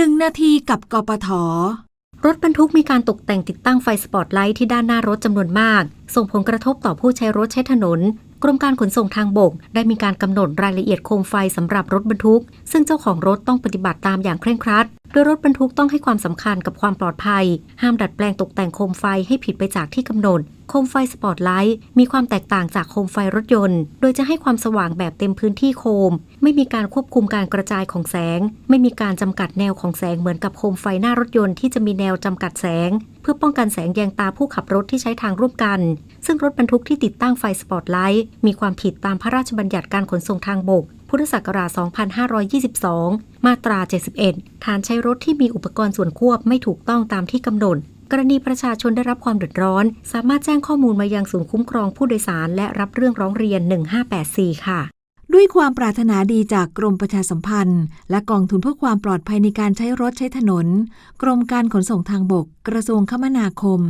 1นาทีกับกปท รถบรรทุกมีการตกแต่งติดตั้งไฟสปอตไลท์ที่ด้านหน้ารถจำนวนมาก ส่งผลกระทบต่อผู้ใช้รถใช้ถนน กรมการขนส่งทางบก ได้มีการกำหนดรายละเอียดโคมไฟสำหรับรถบรรทุก ซึ่งเจ้าของรถต้องปฏิบัติตามอย่างเคร่งครัด โดยรถบรรทุกต้องให้ความสำคัญกับความปลอดภัย ห้ามดัดแปลงตกแต่งโคมไฟให้ผิดไปจากที่กำหนด โคมไฟสปอตไลท์มีความแตกต่างจากโคมไฟรถยนต์ โดยจะให้ความสว่างแบบเต็มพื้นที่โคม ไม่มีการควบคุมการกระจายของแสง ไม่มีการจำกัดแนวของแสงเหมือนกับโคมไฟหน้ารถยนต์ที่จะมีแนวจำกัดแสง เพื่อป้องกันแสงแยงตาผู้ขับรถที่ใช้ทางร่วมกัน ซึ่งรถบรรทุกที่ติดตั้งไฟสปอตไลท์มีความผิดตามพระราชบัญญัติการขนส่งทางบก พุทธศักราช 2522 มาตรา 71 ฐานใช้รถที่มีอุปกรณ์ส่วนควบไม่ถูกต้องตามที่กำหนด กรณีประชาชนได้รับความเดือดร้อน สามารถแจ้งข้อมูลมายังศูนย์คุ้มครองผู้โดยสารและรับเรื่องร้องเรียน 1584 ค่ะด้วยความปรารถนาดีจากกรมประชาสัมพันธ์ และกองทุนเพื่อความปลอดภัยในการใช้รถใช้ถนน กรมการขนส่งทางบก กระทรวงคมนาคม